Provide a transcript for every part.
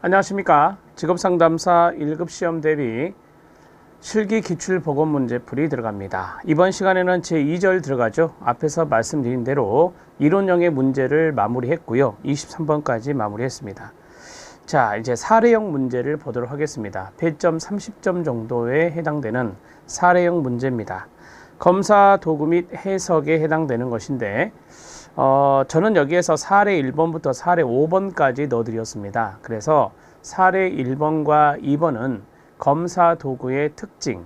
안녕하십니까. 직업상담사 1급 시험 대비 실기 기출 보건 문제풀이 들어갑니다. 이번 시간에는 제 2절 들어가죠. 앞에서 말씀드린 대로 이론형의 문제를 마무리했고요. 23번까지 마무리했습니다. 자, 이제 사례형 문제를 보도록 하겠습니다. 배점 30점 정도에 해당되는 사례형 문제입니다. 검사 도구 및 해석에 해당되는 것인데 어, 저는 여기에서 사례 1번부터 사례 5번까지 넣어드렸습니다. 그래서 사례 1번과 2번은 검사 도구의 특징,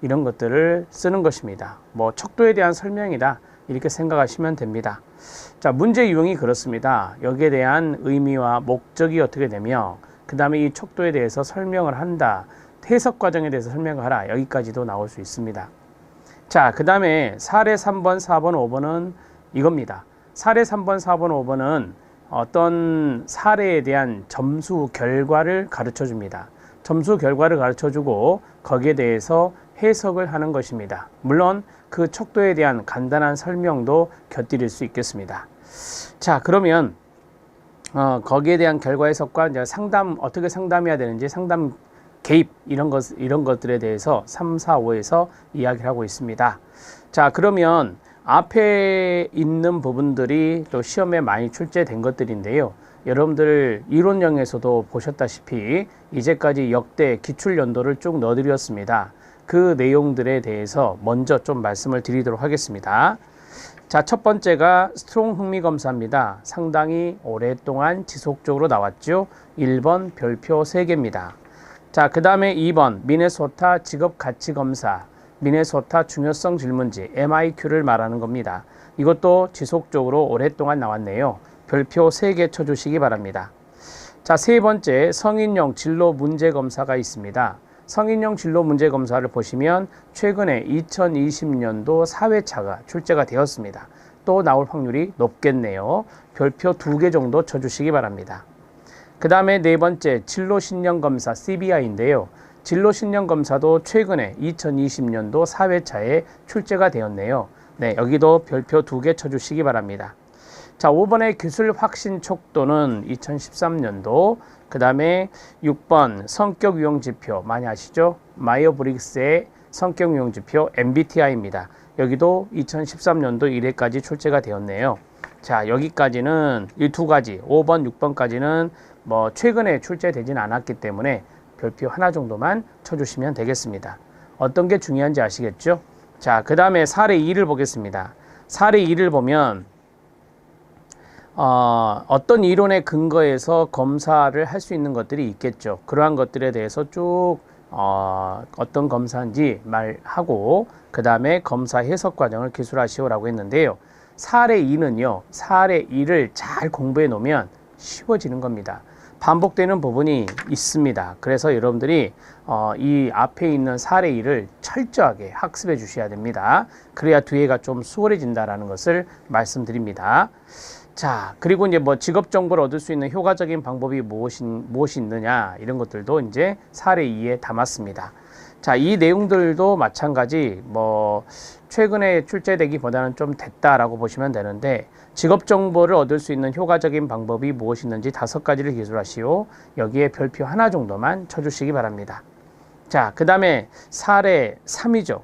이런 것들을 쓰는 것입니다. 뭐, 척도에 대한 설명이다. 이렇게 생각하시면 됩니다. 자, 문제 유형이 그렇습니다. 여기에 대한 의미와 목적이 어떻게 되며, 그 다음에 이 척도에 대해서 설명을 한다. 해석 과정에 대해서 설명을 하라. 여기까지도 나올 수 있습니다. 자, 그 다음에 사례 3번, 4번, 5번은 이겁니다. 사례 3번, 4번, 5번은 어떤 사례에 대한 점수 결과를 가르쳐 줍니다. 점수 결과를 가르쳐 주고 거기에 대해서 해석을 하는 것입니다. 물론 그 척도에 대한 간단한 설명도 곁들일 수 있겠습니다. 자, 그러면 어, 거기에 대한 결과 해석과 이제 상담 어떻게 상담해야 되는지 상담 개입 이런 것 이런 것들에 대해서 3, 4, 5에서 이야기를 하고 있습니다. 자, 그러면 앞에 있는 부분들이 또 시험에 많이 출제된 것들인데요. 여러분들 이론형에서도 보셨다시피 이제까지 역대 기출 연도를 쭉 넣어드렸습니다. 그 내용들에 대해서 먼저 좀 말씀을 드리도록 하겠습니다. 자, 첫 번째가 스트롱 흥미 검사입니다. 상당히 오랫동안 지속적으로 나왔죠. 1번 별표 3개입니다. 자, 그 다음에 2번 미네소타 직업 가치 검사. 미네소타 중요성 질문지 MIQ를 말하는 겁니다. 이것도 지속적으로 오랫동안 나왔네요. 별표 3개 쳐주시기 바랍니다. 자, 세 번째 성인용 진로 문제 검사가 있습니다. 성인용 진로 문제 검사를 보시면 최근에 2020년도 4회차가 출제가 되었습니다. 또 나올 확률이 높겠네요. 별표 2개 정도 쳐주시기 바랍니다. 그 다음에 네 번째 진로 신령 검사 CBI인데요. 진로 신령 검사도 최근에 2020년도 4회차에 출제가 되었네요. 네, 여기도 별표 두 개 쳐주시기 바랍니다. 자, 5번의 기술 확신 촉도는 2013년도, 그 다음에 6번 성격 유형 지표, 많이 아시죠? 마이어 브릭스의 성격 유형 지표 MBTI입니다. 여기도 2013년도 1회까지 출제가 되었네요. 자, 여기까지는 이 두 가지, 5번, 6번까지는 뭐 최근에 출제되진 않았기 때문에 별표 하나 정도만 쳐주시면 되겠습니다. 어떤 게 중요한지 아시겠죠? 자, 그 다음에 사례 2를 보겠습니다. 사례 2를 보면 어, 어떤 이론에 근거해서 검사를 할 수 있는 것들이 있겠죠. 그러한 것들에 대해서 쭉 어, 어떤 검사인지 말하고 그 다음에 검사 해석 과정을 기술하시오라고 했는데요. 사례 2는요. 사례 2를 잘 공부해 놓으면 쉬워지는 겁니다. 반복되는 부분이 있습니다. 그래서 여러분들이 어, 이 앞에 있는 사례 2를 철저하게 학습해 주셔야 됩니다. 그래야 뒤에가 좀 수월해진다라는 것을 말씀드립니다. 자, 그리고 이제 뭐 직업 정보를 얻을 수 있는 효과적인 방법이 무엇이, 무엇이 있느냐 이런 것들도 이제 사례 2에 담았습니다. 자, 이 내용들도 마찬가지 뭐 최근에 출제되기보다는 좀 됐다라고 보시면 되는데 직업 정보를 얻을 수 있는 효과적인 방법이 무엇이 있는지 다섯 가지를 기술하시오. 여기에 별표 하나 정도만 쳐주시기 바랍니다. 자, 그 다음에 사례 3이죠.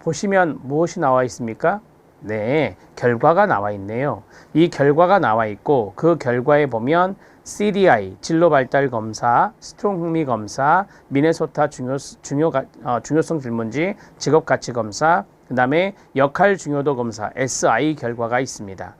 보시면 무엇이 나와 있습니까? 네, 결과가 나와 있네요. 이 결과가 나와 있고 그 결과에 보면 CDI 진로 발달 검사, 스트롱 흥미 검사, 미네소타 중요 중요 어, 중요성 질문지, 직업 가치 검사, 그다음에 역할 중요도 검사 SI 결과가 있습니다.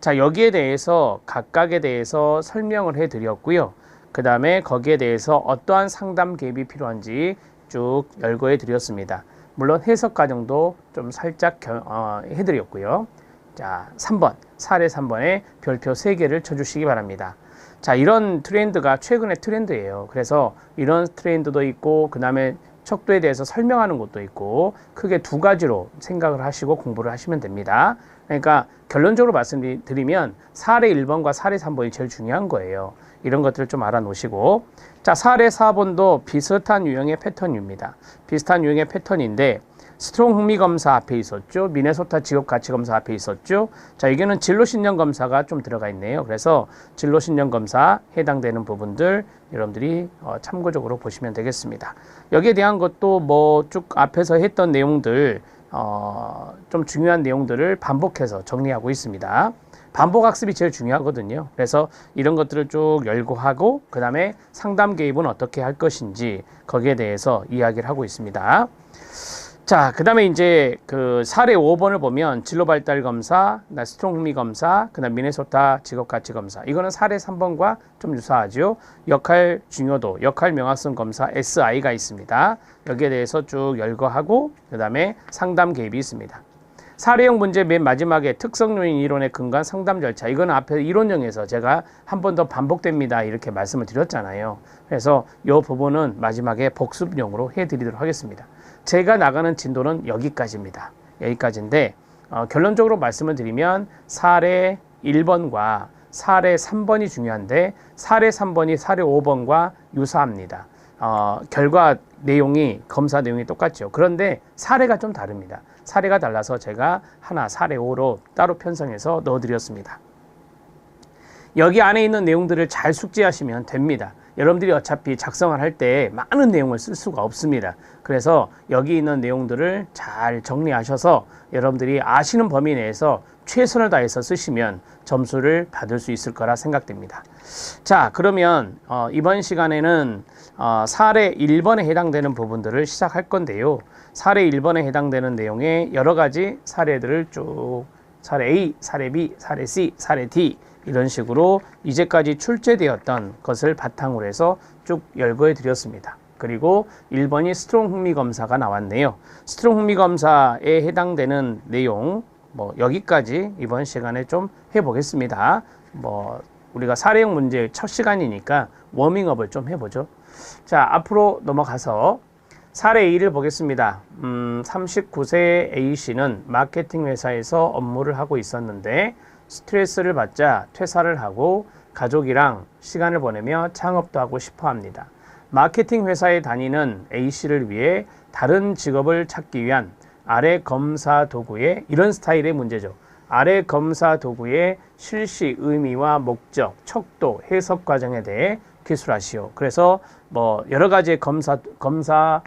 자, 여기에 대해서 각각에 대해서 설명을 해 드렸고요. 그다음에 거기에 대해서 어떠한 상담 개입이 필요한지 쭉 열거해 드렸습니다. 물론 해석 과정도 좀 살짝 겨, 어, 해 드렸고요. 자, 3번, 사례 3번에 별표 3개를 쳐 주시기 바랍니다. 자, 이런 트렌드가 최근의 트렌드예요. 그래서 이런 트렌드도 있고, 그 다음에 척도에 대해서 설명하는 것도 있고, 크게 두 가지로 생각을 하시고 공부를 하시면 됩니다. 그러니까 결론적으로 말씀드리면 사례 1번과 사례 3번이 제일 중요한 거예요. 이런 것들을 좀 알아놓으시고 자 사례 4번도 비슷한 유형의 패턴입니다. 비슷한 유형의 패턴인데 스트롱 흥미 검사 앞에 있었죠. 미네소타 직업 가치 검사 앞에 있었죠. 자, 여기는 진로 신념 검사가 좀 들어가 있네요. 그래서 진로 신념 검사 해당되는 부분들 여러분들이 어, 참고적으로 보시면 되겠습니다. 여기에 대한 것도 뭐 쭉 앞에서 했던 내용들 어, 좀 중요한 내용들을 반복해서 정리하고 있습니다. 반복 학습이 제일 중요하거든요. 그래서 이런 것들을 쭉 열거하고 그 다음에 상담 개입은 어떻게 할 것인지 거기에 대해서 이야기를 하고 있습니다. 자, 그 다음에 이제 그 사례 5번을 보면 진로 발달 검사, 나 스트롱 흥미 검사, 그 다음 미네소타 직업 가치 검사. 이거는 사례 3번과 좀 유사하죠. 역할 중요도, 역할 명확성 검사 SI가 있습니다. 여기에 대해서 쭉 열거하고 그 다음에 상담 개입이 있습니다. 사례형 문제 맨 마지막에 특성 요인 이론에 근거한 상담 절차. 이거는 앞에 이론형에서 제가 한 번 더 반복됩니다. 이렇게 말씀을 드렸잖아요. 그래서 이 부분은 마지막에 복습용으로 해드리도록 하겠습니다. 제가 나가는 진도는 여기까지입니다. 여기까지인데 어, 결론적으로 말씀을 드리면 사례 1번과 사례 3번이 중요한데 사례 3번이 사례 5번과 유사합니다. 어, 결과 내용이 검사 내용이 똑같죠. 그런데 사례가 좀 다릅니다. 사례가 달라서 제가 하나 사례 5로 따로 편성해서 넣어드렸습니다. 여기 안에 있는 내용들을 잘 숙지하시면 됩니다. 여러분들이 어차피 작성을 할 때 많은 내용을 쓸 수가 없습니다. 그래서 여기 있는 내용들을 잘 정리하셔서 여러분들이 아시는 범위 내에서 최선을 다해서 쓰시면 점수를 받을 수 있을 거라 생각됩니다. 자, 그러면 어, 이번 시간에는 어, 사례 1번에 해당되는 부분들을 시작할 건데요. 사례 1번에 해당되는 내용의 여러 가지 사례들을 쭉 사례 A, 사례 B, 사례 C, 사례 D 이런 식으로 이제까지 출제되었던 것을 바탕으로 해서 쭉 열거해 드렸습니다. 그리고 1번이 스트롱 흥미 검사가 나왔네요. 스트롱 흥미 검사에 해당되는 내용 뭐 여기까지 이번 시간에 좀 해보겠습니다. 뭐 우리가 사례형 문제 첫 시간이니까 워밍업을 좀 해보죠. 자 앞으로 넘어가서 사례 2를 보겠습니다. 음, 39세 A씨는 마케팅 회사에서 업무를 하고 있었는데 스트레스를 받자 퇴사를 하고 가족이랑 시간을 보내며 창업도 하고 싶어 합니다. 마케팅 회사에 다니는 A씨를 위해 다른 직업을 찾기 위한 아래 검사 도구의 이런 스타일의 문제죠. 아래 검사 도구의 실시 의미와 목적, 척도, 해석 과정에 대해 기술하시오. 그래서 뭐 여러 가지 검사 검사에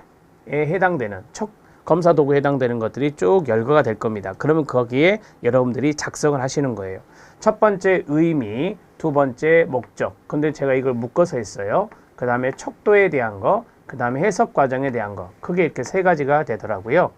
해당되는 척 검사 도구에 해당되는 것들이 쭉 열거가 될 겁니다. 그러면 거기에 여러분들이 작성을 하시는 거예요. 첫 번째 의미, 두 번째 목적. 근데 제가 이걸 묶어서 했어요. 그 다음에 척도에 대한 거, 그 다음에 해석 과정에 대한 거. 크게 이렇게 세 가지가 되더라고요.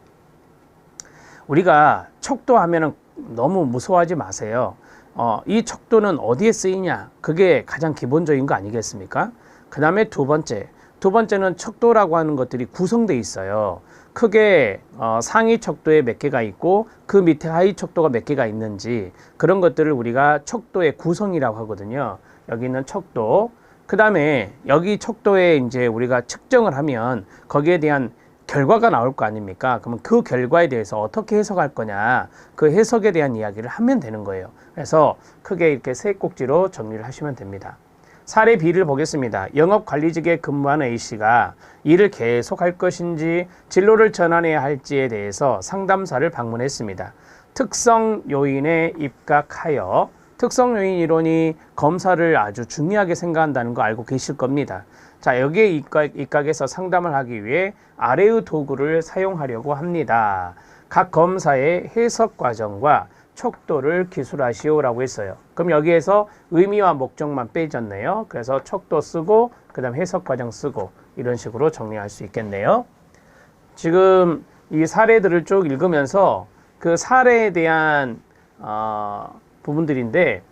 우리가 척도 하면은 너무 무서워하지 마세요. 어, 이 척도는 어디에 쓰이냐? 그게 가장 기본적인 거 아니겠습니까? 그 다음에 두 번째. 두 번째는 척도라고 하는 것들이 구성돼 있어요. 크게 어, 상위 척도에 몇 개가 있고 그 밑에 하위 척도가 몇 개가 있는지 그런 것들을 우리가 척도의 구성이라고 하거든요. 여기 있는 척도. 그 다음에 여기 척도에 이제 우리가 측정을 하면 거기에 대한 결과가 나올 거 아닙니까? 그러면 그 결과에 대해서 어떻게 해석할 거냐, 그 해석에 대한 이야기를 하면 되는 거예요. 그래서 크게 이렇게 세 꼭지로 정리를 하시면 됩니다. 사례 B를 보겠습니다. 영업관리직에 근무하는 A씨가 일을 계속할 것인지 진로를 전환해야 할지에 대해서 상담사를 방문했습니다. 특성 요인에 입각하여 특성 요인 이론이 검사를 아주 중요하게 생각한다는 거 알고 계실 겁니다. 자, 여기에 입각, 입각해서 상담을 하기 위해 아래의 도구를 사용하려고 합니다. 각 검사의 해석 과정과 척도를 기술하시오라고 했어요. 그럼 여기에서 의미와 목적만 빼졌네요. 그래서 척도 쓰고 그 다음 해석 과정 쓰고 이런 식으로 정리할 수 있겠네요. 지금 이 사례들을 쭉 읽으면서 그 사례에 대한 어, 부분들인데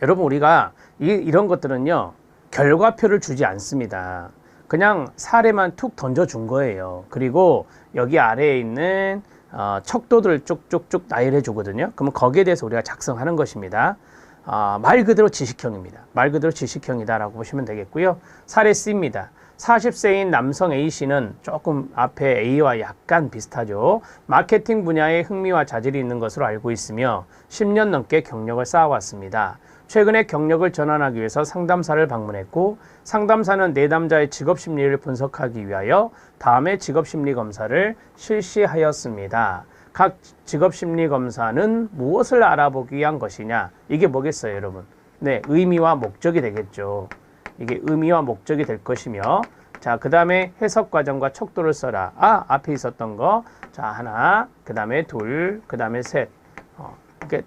여러분 우리가 이, 이런 것들은요 결과표를 주지 않습니다. 그냥 사례만 툭 던져준 거예요. 그리고 여기 아래에 있는 어, 척도들을 쭉쭉쭉 나열해 주거든요. 그러면 거기에 대해서 우리가 작성하는 것입니다. 어, 말 그대로 지식형입니다. 말 그대로 지식형이다라고 보시면 되겠고요. 사례 C입니다. 40세인 남성 A씨는 조금 앞에 A와 약간 비슷하죠. 마케팅 분야에 흥미와 자질이 있는 것으로 알고 있으며 10년 넘게 경력을 쌓아왔습니다. 최근에 경력을 전환하기 위해서 상담사를 방문했고 상담사는 내담자의 직업 심리를 분석하기 위하여 다음에 직업 심리 검사를 실시하였습니다. 각 직업 심리 검사는 무엇을 알아보기 위한 것이냐? 이게 뭐겠어요, 여러분? 네, 의미와 목적이 되겠죠. 이게 의미와 목적이 될 것이며 자, 그 다음에 해석 과정과 척도를 써라. 아, 앞에 있었던 거. 자, 하나, 그 다음에 둘, 그 다음에 셋.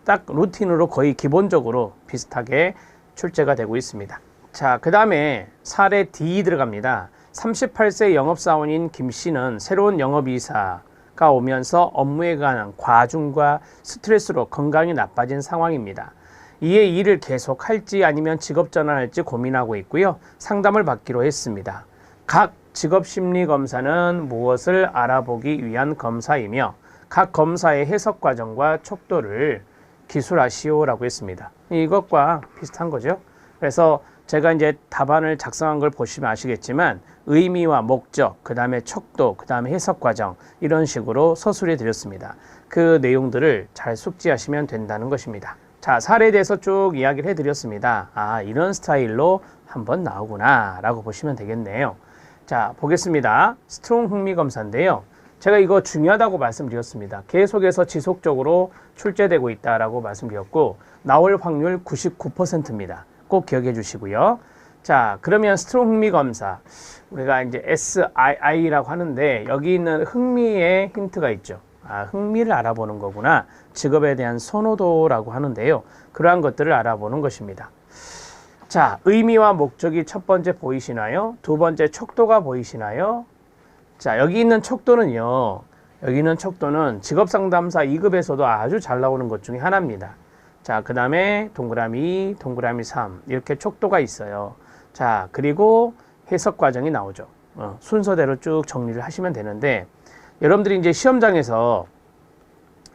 딱 루틴으로 거의 기본적으로 비슷하게 출제가 되고 있습니다. 자, 그 다음에 사례 D 들어갑니다. 38세 영업사원인 김 씨는 새로운 영업이사가 오면서 업무에 관한 과중과 스트레스로 건강이 나빠진 상황입니다. 이에 일을 계속 할지 아니면 직업 전환할지 고민하고 있고요. 상담을 받기로 했습니다. 각 직업 심리 검사는 무엇을 알아보기 위한 검사이며 각 검사의 해석 과정과 촉도를 기술하시오라고 했습니다. 이것과 비슷한 거죠. 그래서 제가 이제 답안을 작성한 걸 보시면 아시겠지만 의미와 목적, 그 다음에 척도, 그 다음에 해석 과정 이런 식으로 서술해 드렸습니다. 그 내용들을 잘 숙지하시면 된다는 것입니다. 자, 사례에 대해서 쭉 이야기를 해 드렸습니다. 아, 이런 스타일로 한번 나오구나 라고 보시면 되겠네요. 자, 보겠습니다. 스트롱 흥미 검사인데요. 제가 이거 중요하다고 말씀드렸습니다. 계속해서 지속적으로 출제되고 있다라고 말씀드렸고 나올 확률 99%입니다. 꼭 기억해 주시고요. 자, 그러면 스트롱 흥미 검사 우리가 이제 SII라고 하는데 여기 있는 흥미의 힌트가 있죠. 아, 흥미를 알아보는 거구나. 직업에 대한 선호도라고 하는데요. 그러한 것들을 알아보는 것입니다. 자, 의미와 목적이 첫 번째 보이시나요? 두 번째 척도가 보이시나요? 자, 여기 있는 척도는요. 여기 있는 척도는 직업상담사 2급에서도 아주 잘 나오는 것 중에 하나입니다. 자, 그 다음에 동그라미 2, 동그라미 3 이렇게 척도가 있어요. 자, 그리고 해석 과정이 나오죠. 어, 순서대로 쭉 정리를 하시면 되는데 여러분들이 이제 시험장에서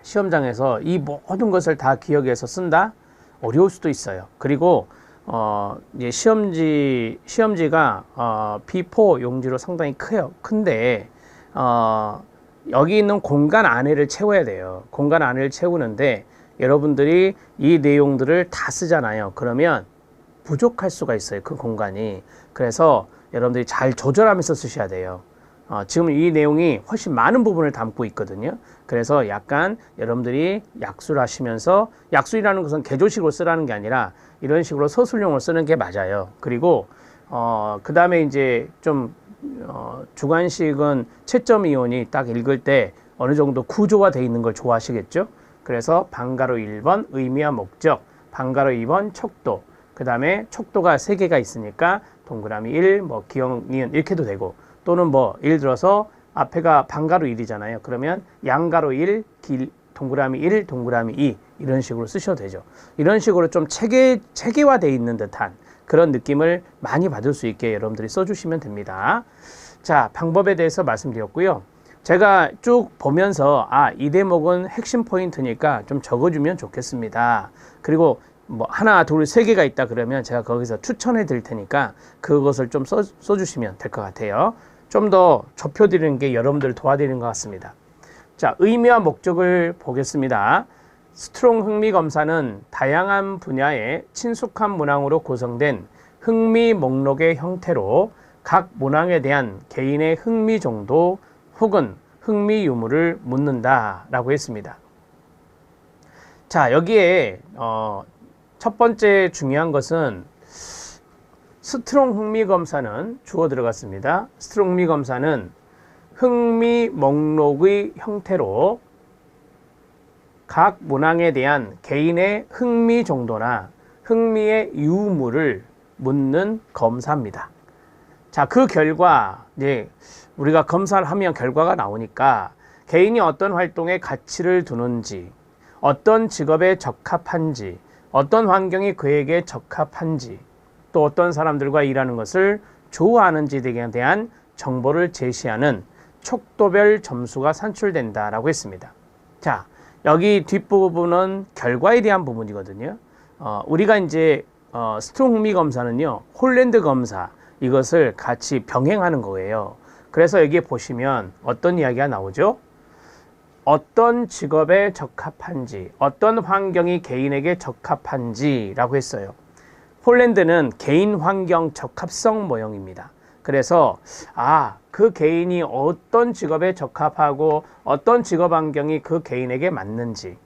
시험장에서 이 모든 것을 다 기억해서 쓴다 어려울 수도 있어요. 그리고 어, 이제 시험지, 시험지가, 어, B4 용지로 상당히 커요. 큰데, 어, 여기 있는 공간 안에를 채워야 돼요. 공간 안을 채우는데, 여러분들이 이 내용들을 다 쓰잖아요. 그러면 부족할 수가 있어요. 그 공간이. 그래서 여러분들이 잘 조절하면서 쓰셔야 돼요. 어, 지금 이 내용이 훨씬 많은 부분을 담고 있거든요. 그래서 약간 여러분들이 약수를 하시면서 약수이라는 것은 개조식으로 쓰라는 게 아니라 이런 식으로 서술용을 쓰는 게 맞아요. 그리고 어, 그 다음에 이제 좀 어, 주관식은 채점 이온이 딱 읽을 때 어느 정도 구조화 돼 있는 걸 좋아하시겠죠? 그래서 방가로 1번 의미와 목적, 방가로 2번 척도, 그 다음에 척도가 3개가 있으니까 동그라미 1, 뭐 기억, 니은 이렇게 도 되고 또는 뭐 예를 들어서 앞에가 반가로 1이잖아요. 그러면 양가로 1, 길, 동그라미 1, 동그라미 2 이런 식으로 쓰셔도 되죠. 이런 식으로 좀 체계, 체계화되어 있는 듯한 그런 느낌을 많이 받을 수 있게 여러분들이 써주시면 됩니다. 자, 방법에 대해서 말씀드렸고요. 제가 쭉 보면서 아, 이 대목은 핵심 포인트니까 좀 적어주면 좋겠습니다. 그리고 뭐 하나, 둘, 세 개가 있다 그러면 제가 거기서 추천해 드릴 테니까 그것을 좀 써, 써주시면 될 것 같아요. 좀 더 좁혀드리는 게 여러분들을 도와드리는 것 같습니다. 자, 의미와 목적을 보겠습니다. 스트롱 흥미 검사는 다양한 분야의 친숙한 문항으로 구성된 흥미 목록의 형태로 각 문항에 대한 개인의 흥미 정도 혹은 흥미 유무를 묻는다라고 했습니다. 자, 여기에 어, 첫 번째 중요한 것은 스트롱 흥미 검사는 주어 들어갔습니다. 스트롱 흥미 검사는 흥미 목록의 형태로 각 문항에 대한 개인의 흥미 정도나 흥미의 유무를 묻는 검사입니다. 자, 그 결과, 이제 우리가 검사를 하면 결과가 나오니까 개인이 어떤 활동에 가치를 두는지, 어떤 직업에 적합한지, 어떤 환경이 그에게 적합한지, 또 어떤 사람들과 일하는 것을 좋아하는지에 대한 정보를 제시하는 촉도별 점수가 산출된다라고 했습니다. 자, 여기 뒷부분은 결과에 대한 부분이거든요. 어, 우리가 이제 어, 스트롱 흥미 검사는요, 홀랜드 검사 이것을 같이 병행하는 거예요. 그래서 여기에 보시면 어떤 이야기가 나오죠? 어떤 직업에 적합한지, 어떤 환경이 개인에게 적합한지라고 했어요. 폴란드는 개인 환경 적합성 모형입니다. 그래서 아, 그 개인이 어떤 직업에 적합하고 어떤 직업 환경이 그 개인에게 맞는지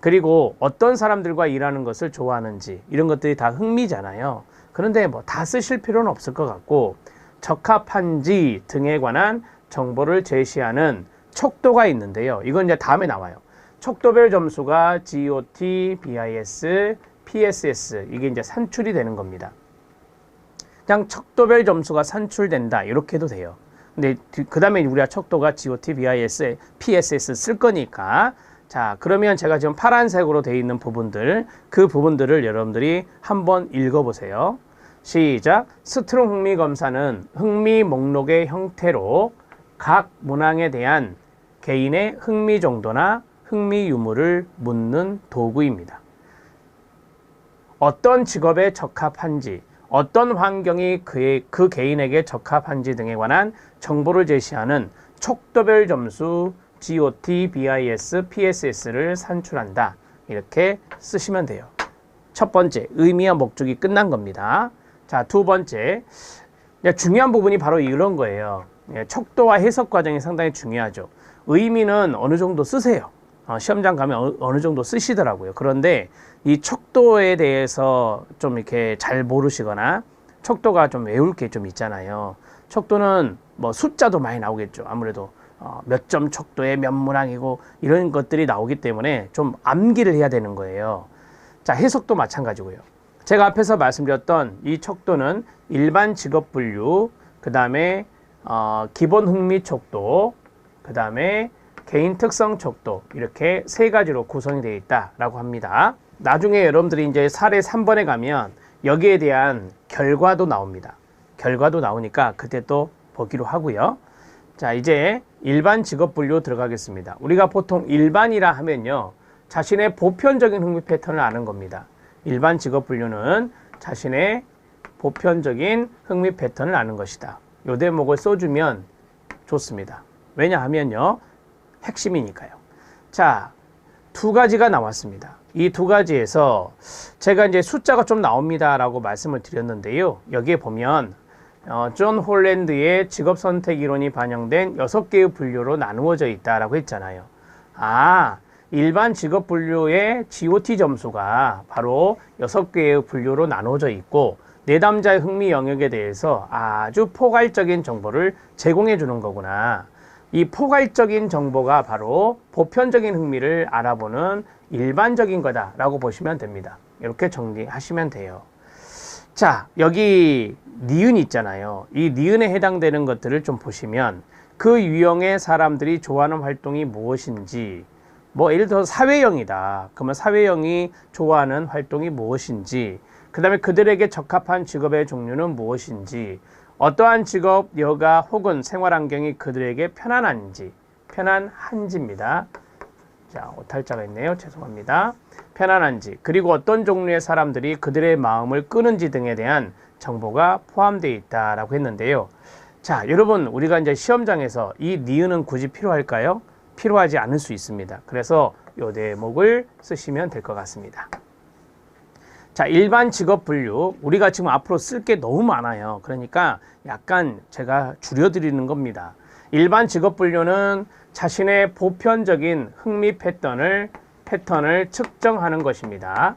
그리고 어떤 사람들과 일하는 것을 좋아하는지 이런 것들이 다 흥미잖아요. 그런데 뭐 다 쓰실 필요는 없을 것 같고 적합한지 등에 관한 정보를 제시하는 척도가 있는데요. 이건 이제 다음에 나와요. 척도별 점수가 GOT, BIS, PSS 이게 이제 산출이 되는 겁니다. 그냥 척도별 점수가 산출된다 이렇게 해도 돼요. 근데 그 다음에 우리가 척도가 GOT, BIS, PSS 쓸 거니까 자 그러면 제가 지금 파란색으로 되어 있는 부분들 그 부분들을 여러분들이 한번 읽어보세요. 시작. 스트롱 흥미 검사는 흥미 목록의 형태로 각 문항에 대한 개인의 흥미 정도나 흥미 유무를 묻는 도구입니다. 어떤 직업에 적합한지, 어떤 환경이 그의, 그 개인에게 적합한지 등에 관한 정보를 제시하는 촉도별 점수 GOT, BIS, PSS를 산출한다. 이렇게 쓰시면 돼요. 첫 번째, 의미와 목적이 끝난 겁니다. 자, 두 번째, 중요한 부분이 바로 이런 거예요. 예, 척도와 해석 과정이 상당히 중요하죠. 의미는 어느 정도 쓰세요. 어, 시험장 가면 어, 느 정도 쓰시더라고요. 그런데 이 척도에 대해서 좀 이렇게 잘 모르시거나 척도가 좀 외울 게 좀 있잖아요. 척도는 뭐 숫자도 많이 나오겠죠. 아무래도 어, 몇 점 척도에 몇 문항이고 이런 것들이 나오기 때문에 좀 암기를 해야 되는 거예요. 자, 해석도 마찬가지고요. 제가 앞에서 말씀드렸던 이 척도는 일반 직업 분류, 그 다음에 어, 기본 흥미 척도, 그 다음에 개인 특성 척도 이렇게 세 가지로 구성이 되어 있다라고 합니다. 나중에 여러분들이 이제 사례 3번에 가면 여기에 대한 결과도 나옵니다. 결과도 나오니까 그때 또 보기로 하고요. 자, 이제 일반 직업 분류 들어가겠습니다. 우리가 보통 일반이라 하면요. 자신의 보편적인 흥미 패턴을 아는 겁니다. 일반 직업 분류는 자신의 보편적인 흥미 패턴을 아는 것이다. 요 대목을 써주면 좋습니다. 왜냐하면요. 핵심이니까요. 자, 두 가지가 나왔습니다. 이 두 가지에서 제가 이제 숫자가 좀 나옵니다라고 말씀을 드렸는데요. 여기에 보면 어, 존 홀랜드의 직업 선택 이론이 반영된 여섯 개의 분류로 나누어져 있다라고 했잖아요. 아, 일반 직업 분류의 GOT 점수가 바로 여섯 개의 분류로 나누어져 있고 내담자의 흥미 영역에 대해서 아주 포괄적인 정보를 제공해 주는 거구나. 이 포괄적인 정보가 바로 보편적인 흥미를 알아보는 일반적인 거다라고 보시면 됩니다. 이렇게 정리하시면 돼요. 자, 여기 니은 있잖아요. 이 니은에 해당되는 것들을 좀 보시면 그 유형의 사람들이 좋아하는 활동이 무엇인지, 뭐 예를 들어 사회형이다. 그러면 사회형이 좋아하는 활동이 무엇인지, 그 다음에 그들에게 적합한 직업의 종류는 무엇인지, 어떠한 직업, 여가 혹은 생활 환경이 그들에게 편안한지, 편안한지입니다. 자, 오탈자가 있네요. 죄송합니다. 편안한지, 그리고 어떤 종류의 사람들이 그들의 마음을 끄는지 등에 대한 정보가 포함되어 있다라고 했는데요. 자, 여러분, 우리가 이제 시험장에서 이 니은은 굳이 필요할까요? 필요하지 않을 수 있습니다. 그래서 요 대목을 쓰시면 될 것 같습니다. 자, 일반 직업 분류. 우리가 지금 앞으로 쓸 게 너무 많아요. 그러니까 약간 제가 줄여드리는 겁니다. 일반 직업 분류는 자신의 보편적인 흥미 패턴을 패턴을 측정하는 것입니다.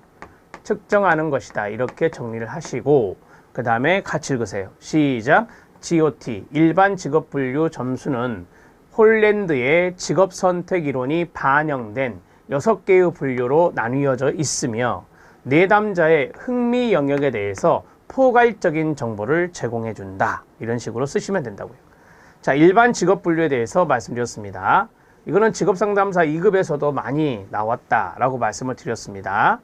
측정하는 것이다. 이렇게 정리를 하시고 그 다음에 같이 읽으세요. 시작. GOT 일반 직업 분류 점수는 홀랜드의 직업 선택 이론이 반영된 여섯 개의 분류로 나뉘어져 있으며 내담자의 흥미 영역에 대해서 포괄적인 정보를 제공해 준다. 이런 식으로 쓰시면 된다고요. 자, 일반 직업 분류에 대해서 말씀드렸습니다. 이거는 직업 상담사 2급에서도 많이 나왔다라고 말씀을 드렸습니다.